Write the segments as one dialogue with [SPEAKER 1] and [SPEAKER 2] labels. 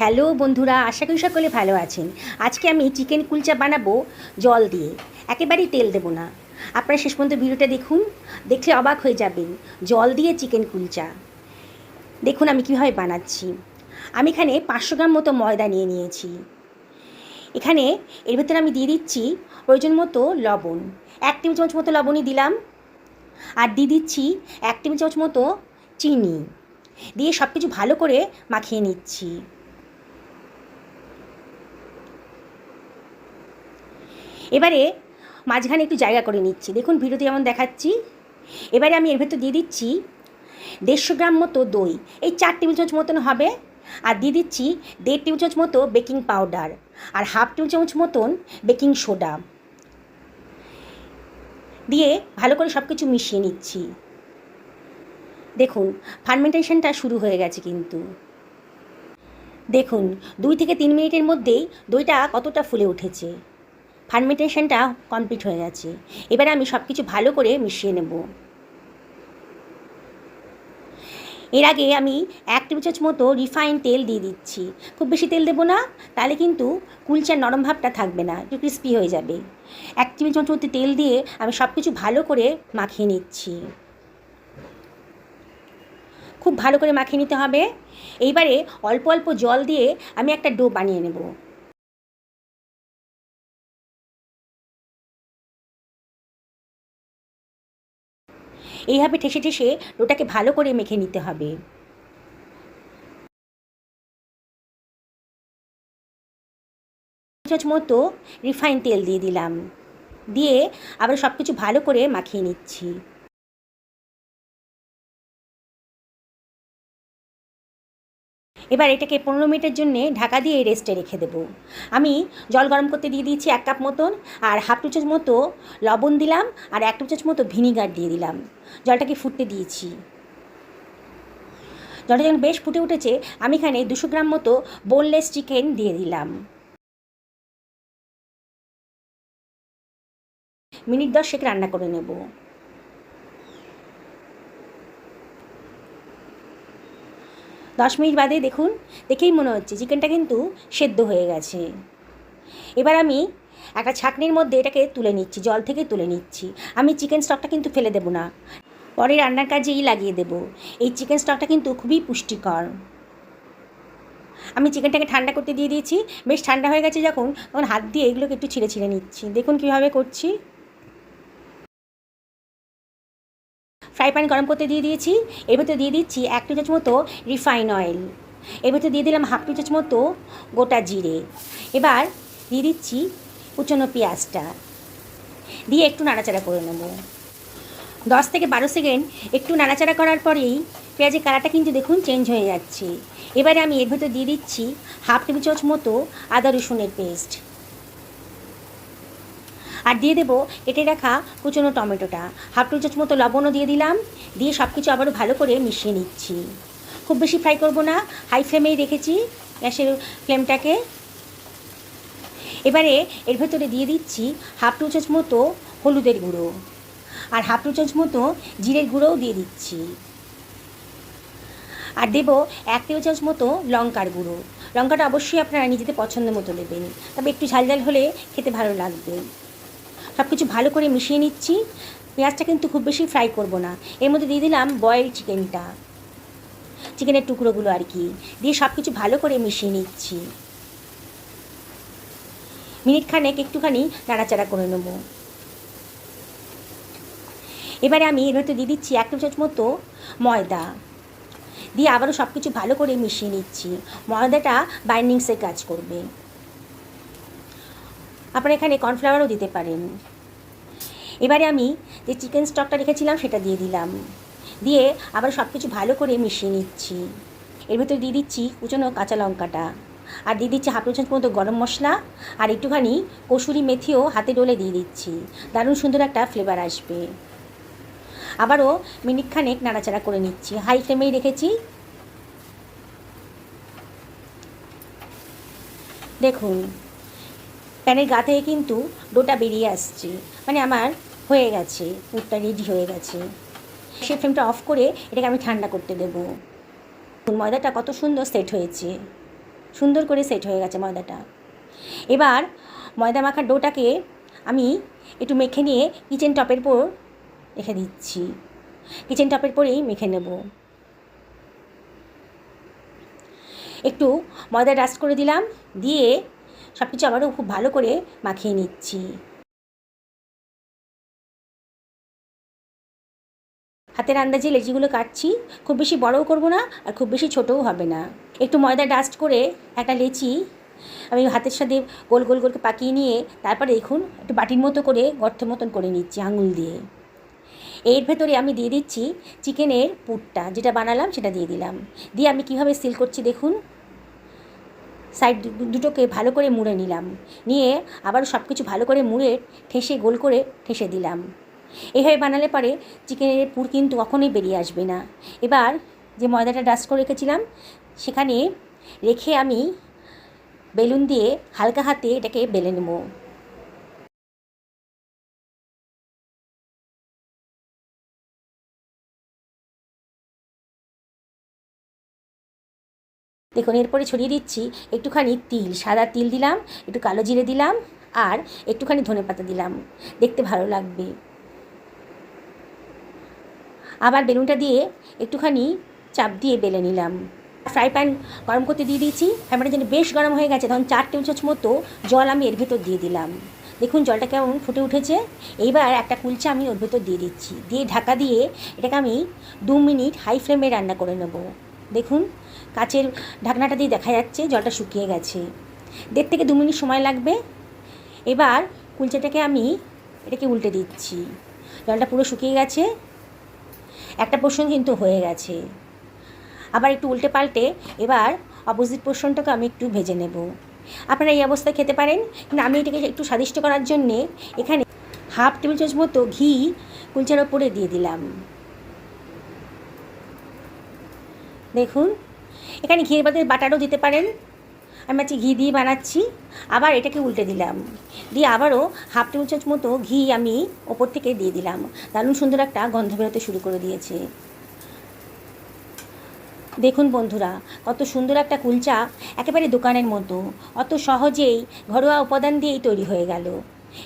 [SPEAKER 1] Hello বন্ধুরা, আশা করি সকলে ভালো আছেন। আজকে আমি চিকেন কুলচা বানাবো জল দিয়ে। একেবারেই তেল দেবো না। আপনারা শেষ পর্যন্ত ভিডিওটা দেখুন, দেখলে অবাক হয়ে যাবেন, জল দিয়ে চিকেন কুলচা। দেখুন আমি কীভাবে বানাচ্ছি। আমি এখানে পাঁচশো গ্রাম মতো ময়দা নিয়ে নিয়েছি। এখানে এর ভেতরে আমি দিয়ে দিচ্ছি প্রয়োজন মতো লবণ। এক টেবিল চামচ মতো লবণই দিলাম। আর দিয়ে দিচ্ছি এক টেবিল চামচ মতো চিনি। দিয়ে সব কিছু ভালো করে মাখিয়ে নিচ্ছি। এবারে মাঝখানে একটু জায়গা করে নিচ্ছি। দেখুন ভিডিওতে যেমন দেখাচ্ছি, এবারে আমি এর ভেতর দিয়ে দিচ্ছি দেড়শো গ্রাম মতো দই। এই চার টেবিল চামচ মতন হবে। আর দিয়ে দিচ্ছি দেড় টেবিল চামচ মতো বেকিং পাউডার আর হাফ টেবিল চামচ মতন বেকিং সোডা দিয়ে ভালো করে সব কিছু মিশিয়ে নিচ্ছি। দেখুন ফার্মেন্টেশনটা শুরু হয়ে গেছে কিন্তু। দেখুন, দুই থেকে তিন মিনিটের মধ্যেই দইটা কতটা ফুলে উঠেছে। ফার্মেন্টেশনটা কমপ্লিট হয়ে গেছে। এবারে আমি সব কিছু ভালো করে মিশিয়ে নেব। এর আগে আমি এক টেবিল চামচ মতো রিফাইন তেল দিয়ে দিচ্ছি। খুব বেশি তেল দেবো না, তাহলে কিন্তু কুলচার নরম ভাবটা থাকবে না, একটু ক্রিস্পি হয়ে যাবে। এক টেবিল চামচ মতো তেল দিয়ে আমি সব কিছু ভালো করে মাখিয়ে নিচ্ছি। খুব ভালো করে মাখিয়ে নিতে হবে। এইবারে অল্প অল্প জল দিয়ে আমি একটা ডো বানিয়ে নেব। এইভাবে ঠেসে ঠেসে ডোটাকে ভালো করে মেখে নিতে হবে। চামচ মতো রিফাইন তেল দিয়ে দিলাম। দিয়ে আবার সব কিছু ভালো করে মাখিয়ে নিচ্ছি। এবার এটাকে পনেরো মিনিটের জন্য ঢাকা দিয়ে রেস্টে রেখে দেবো। আমি জল গরম করতে দিয়ে দিয়েছি এক কাপ মতন, আর হাফ টু চামচ মতো লবণ দিলাম, আর এক টু চামচ মতো ভিনিগার দিয়ে দিলাম। জলটাকে ফুটতে দিয়েছি। জলটা যখন বেশ ফুটে উঠেছে, আমি এখানে দুশো গ্রাম মতো বোনলেস চিকেন দিয়ে দিলাম। মিনিট দশেক রান্না করে নেব। দশ মিনিট বাদে দেখুন, দেখেই মনে হচ্ছে চিকেনটা কিন্তু সেদ্ধ হয়ে গেছে। এবার আমি একটা ছাকনির মধ্যে এটাকে তুলে নিচ্ছি, জল থেকে তুলে নিচ্ছি। আমি চিকেন স্টকটা কিন্তু ফেলে দেবো না। পরে রান্নার কাজেই লাগিয়ে দেব। এই চিকেন স্টকটা কিন্তু খুবই পুষ্টিকর। আমি চিকেনটাকে ঠান্ডা করতে দিয়ে দিয়েছি। বেশ ঠান্ডা হয়ে গেছে যখন, তখন হাত দিয়ে এগুলোকে একটু ছিঁড়ে ছিঁড়ে নিচ্ছি। দেখুন কীভাবে করছি। প্যান গরম করতে দিয়ে দিয়েছি। এর ভেতরে দিয়ে দিচ্ছি এক টি চামচ মতো রিফাইন অয়েল। এর ভেতরে দিয়ে দিলাম হাফ টি চামচ মতো গোটা জিরে। এবার দিয়ে দিচ্ছি কুচনো পেঁয়াজটা। দিয়ে একটু নাড়াচাড়া করে নেব। দশ থেকে বারো সেকেন্ড একটু নাড়াচাড়া করার পরেই পেঁয়াজের কালারটা কিন্তু দেখুন চেঞ্জ হয়ে যাচ্ছে। এবারে আমি এর ভেতর দিয়ে দিচ্ছি হাফ টেবিল চামচ মতো আদা রসুনের পেস্ট। আর দিয়ে দেবো কেটে রাখা কুচনো টমেটোটা। হাফ টু চামচ মতো লবণও দিয়ে দিলাম। দিয়ে সব কিছু আবারও ভালো করে মিশিয়ে নিচ্ছি। খুব বেশি ফ্রাই করব না, হাই ফ্লেমেই রেখেছি গ্যাসের ফ্লেমটাকে। এবারে এর ভেতরে দিয়ে দিচ্ছি হাফ টু চামচ মতো হলুদের গুঁড়ো। আর হাফ টু চামচ মতো জিরের গুঁড়োও দিয়ে দিচ্ছি। আর দেবো এক টেবিল চামচ মতো লঙ্কার গুঁড়ো। লঙ্কাটা অবশ্যই আপনারা নিজেদের পছন্দ মতো দেবেন। তবে একটু ঝাল ঝাল হলে খেতে ভালো লাগবে। সব কিছু ভালো করে মিশিয়ে নিচ্ছি। পেঁয়াজটা কিন্তু খুব বেশি ফ্রাই করব না। এর মধ্যে দিয়ে দিলাম বয়েল চিকেনটা চিকেনের টুকরোগুলো আর কি। দিয়ে সব কিছু ভালো করে মিশিয়ে নিচ্ছি। মিনিট খানেক একটুখানি নাড়াচাড়া করে নেব। এবারে আমি এর মধ্যে দিয়ে দিচ্ছি এক চামচ মতো ময়দা। দিয়ে আবারও সব কিছু ভালো করে মিশিয়ে নিচ্ছি। ময়দাটা বাইন্ডিংসের কাজ করবে। আপনারা এখানে কর্নফ্লাওয়ারও দিতে পারেন। এবারে আমি যে চিকেন স্টকটা রেখেছিলাম, সেটা দিয়ে দিলাম। দিয়ে আবার সব কিছু ভালো করে মিশিয়ে নিচ্ছি। এর ভেতরে দিয়ে দিচ্ছি কুচনো কাঁচা লঙ্কাটা। আর দিয়ে দিচ্ছি হাফ চামচ মতো গরম মশলা। আর একটুখানি কসুরি মেথিও হাতে ডোলে দিয়ে দিচ্ছি। দারুণ সুন্দর একটা ফ্লেভার আসবে। আবারও মিনিট খানেক নাড়াচাড়া করে নিচ্ছি। হাই ফ্লেমেই রেখেছি। দেখুন প্যানের গা থেকে কিন্তু ডোটা বেরিয়ে আসছে। মানে আমার হয়ে গেছে পুরটা রেডি হয়ে গেছে। সে ফ্লেমটা অফ করে এটাকে আমি ঠান্ডা করতে দেবো। ময়দাটা কত সুন্দর সেট হয়েছে। সুন্দর করে সেট হয়ে গেছে ময়দাটা। এবার ময়দা মাখার ডোটাকে আমি একটু মেখে নিয়ে কিচেন টপের পর রেখে দিচ্ছি। কিচেন টপের পরেই মেখে নেব। একটু ময়দা ডাস্ট করে দিলাম, দিয়ে সব কিছু আবারও খুব ভালো করে মাখিয়ে নিচ্ছি। হাতের আন্দাজে লেচিগুলো কাটছি, খুব বেশি বড়ও করব না আর খুব বেশি ছোটও হবে না। একটু ময়দা ডাস্ট করে একটা লেচি আমি হাতের সাথে গোল গোল করে পাকিয়ে নিয়ে তারপরে দেখুন একটু বাটির মতো করে গর্ত মতন করে নিচ্ছি আঙুল দিয়ে। এর ভেতরে আমি দিয়ে দিচ্ছি চিকেনের পুরটা, যেটা বানালাম সেটা দিয়ে দিলাম। দিয়ে আমি কীভাবে সিল করছি দেখুন। সাইড দুটোকে ভালো করে মুড়ে নিলাম। নিয়ে আবার সব কিছু ভালো করে মুড়ে ঠেসে গোল করে ঠেসে দিলাম। এভাবে বানালে পরে চিকেনের পুর কিন্তু কখনোই বেরিয়ে আসবে না। এবার যে ময়দাটা ডাস্ট করে রেখেছিলাম, সেখানে রেখে আমি বেলুন দিয়ে হালকা হাতে এটাকে বেলে নেব। দেখুন, এরপরে ছড়িয়ে দিচ্ছি একটুখানি তিল, সাদা তিল দিলাম, একটু কালো জিরে দিলাম, আর একটুখানি ধনে পাতা দিলাম। দেখতে ভালো লাগবে। আবার বেলুনটা দিয়ে একটুখানি চাপ দিয়ে বেলে নিলাম। ফ্রাই প্যান গরম করতে দিয়ে দিয়েছি। ফ্রাই প্যানটা যেন বেশ গরম হয়ে গেছে, তখন চার টেবিল চামচ মতো জল আমি এর ভেতর দিয়ে দিলাম। দেখুন, জলটা কেমন ফুটে উঠেছে। এইবার একটা কুলচা আমি ওর ভেতর দিয়ে দিচ্ছি। দিয়ে ঢাকা দিয়ে এটাকে আমি দু মিনিট হাই ফ্লেমে রান্না করে নেব। দেখুন, কাচের ঢাকনাটা দিয়ে দেখা যাচ্ছে, জলটা শুকিয়ে গেছে। দেড় থেকে দু মিনিট সময় লাগবে। এবার কুলচাটাকে আমি এটাকে উল্টে দিচ্ছি। জলটা পুরো শুকিয়ে গেছে। একটা পোর্শন কিন্তু হয়ে গেছে। আবার একটু উল্টে পাল্টে এবার অপোজিট পোর্শনটাকে আমি একটু ভেজে নেব। আপনারা এই অবস্থায় খেতে পারেন, কিন্তু আমি এটাকে একটু স্বাদিষ্ট করার জন্যে এখানে হাফ টেবিল চামচ মতো ঘি কুলচার ওপরে দিয়ে দিলাম। দেখুন। এখানে ঘিয়ের বাদে বাটারও দিতে পারেন। আমি আজকে ঘি দিয়ে বানাচ্ছি। আবার এটাকে উল্টে দিলাম। দিয়ে আবারও হাফ টেবিল চামচ মতো ঘি আমি ওপর থেকে দিয়ে দিলাম। দারুণ সুন্দর একটা গন্ধ বেরোতে শুরু করে দিয়েছে। দেখুন বন্ধুরা, কত সুন্দর একটা কুলচা একেবারে দোকানের মতো। অত সহজেই ঘরোয়া উপাদান দিয়েই তৈরি হয়ে গেল।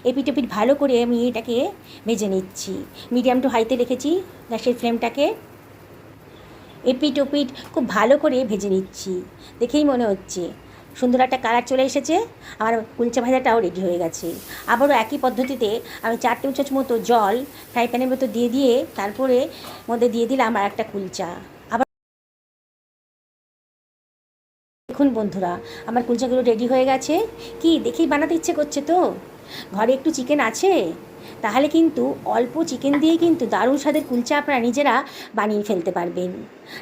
[SPEAKER 1] এপিট ভালো করে আমি এটাকে ভেজে নিচ্ছি। মিডিয়াম টু হাইতে রেখেছি গ্যাসের ফ্লেমটাকে। এপিট ওপিট খুব ভালো করে ভেজে নিচ্ছি। দেখেই মনে হচ্ছে। সুন্দর একটা কালার চলে এসেছে। আমার কুলচা ভাজাটাও রেডি হয়ে গেছে। আবারও একই পদ্ধতিতে আমি চার চামচ মতো জল ফ্রাই প্যানের মতো দিয়ে দিয়ে তারপরে মধ্যে দিয়ে দিলাম আর একটা কুলচা। আবার দেখুন বন্ধুরা, আমার কুলচাগুলো রেডি হয়ে গেছে। কি, দেখেই বানাতে ইচ্ছে করছে তো? ঘরে একটু চিকেন আছে? তাহলে কিন্তু অল্প চিকেন দিয়ে কিন্তু দারুণ স্বাদের কুলচা আপনারা নিজেরা বানিয়ে ফেলতে পারবেন।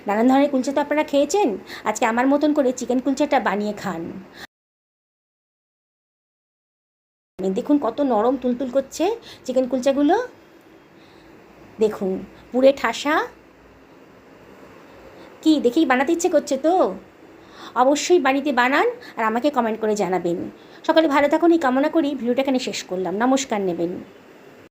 [SPEAKER 1] নানান ধরনের কুলচা তো আপনারা খেয়েছেন? আজকে আমার মতন করে চিকেন কুলচাটা বানিয়ে খান। দেখুন কত নরম তুলতুল করছে চিকেন কুলচাগুলো। দেখুন, পুরে ঠাসা। কি, দেখেই বানাতে ইচ্ছে করছে তো? অবশ্যই বাড়িতে বানান আর আমাকে কমেন্ট করে জানাবেন। সকালে ভালো থাকুন, এই কামনা করি। ভিডিওটা এখানে শেষ করলাম। নমস্কার নেবেন।